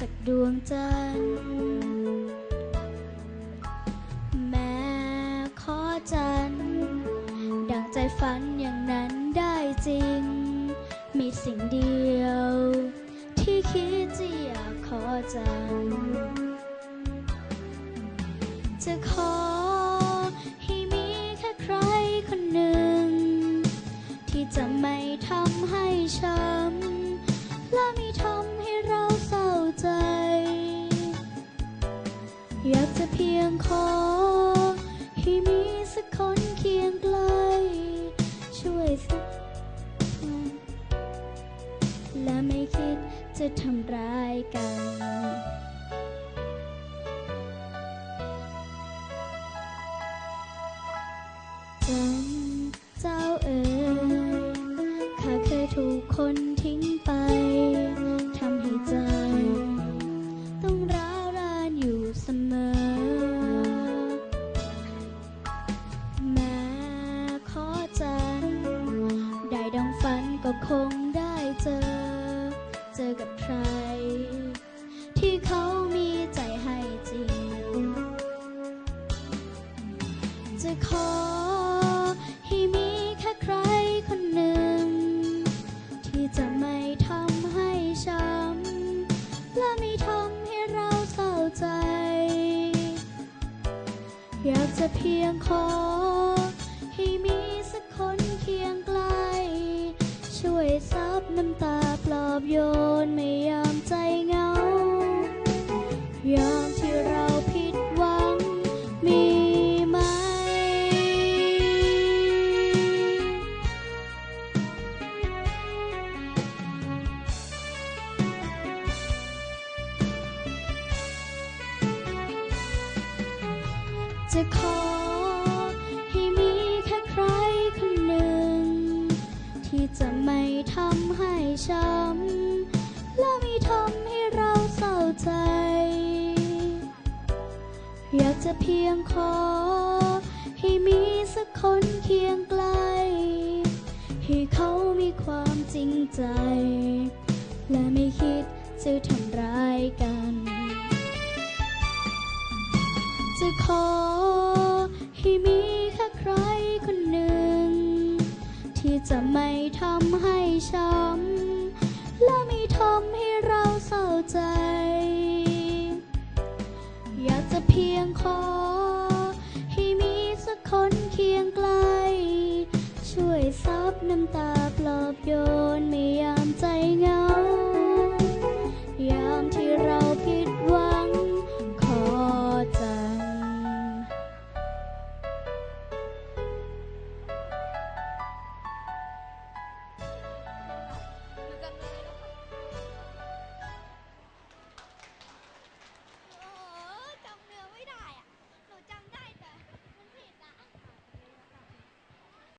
จากดวงจันทร์แม้ขอจันทร์ดังใจฝันอย่างนั้นได้จริง มีสิ่งเดียว และไม่คิดจะทำร้ายกันจันเจ้าเอ๋ยข้าเคยถูกคนทิ้งไปทำให้เจ้า เจอ เจอกับใคร ที่เขามีใจให้จริง จะขอให้มีแค่ใครคนหนึ่ง ที่จะไม่ทำให้ช้ำและไม่ทำให้เราเศร้าใจ อยากจะเพียงขอให้มีสักคน ซับน้ำตาปลอบโยนไม่ยามใจเหงายามที่เราผิดหวังมีไหม จะขอ ที่จะไม่ทำให้ช้ำและไม่ทำให้เราเศร้าใจ อยากจะเพียงขอ ให้มีสักคนเคียงใกล้ให้เขามีความจริงใจ และไม่คิดจะทำร้ายกัน จะขอให้มี ที่จะไม่ทำให้ช้ำและไม่ทำให้เราเศร้าใจ อยากจะเพียงขอ ให้มีสักคนเคียงไกล ช่วยซับน้ำตาปลอบโยนไม่ยามใจง่าย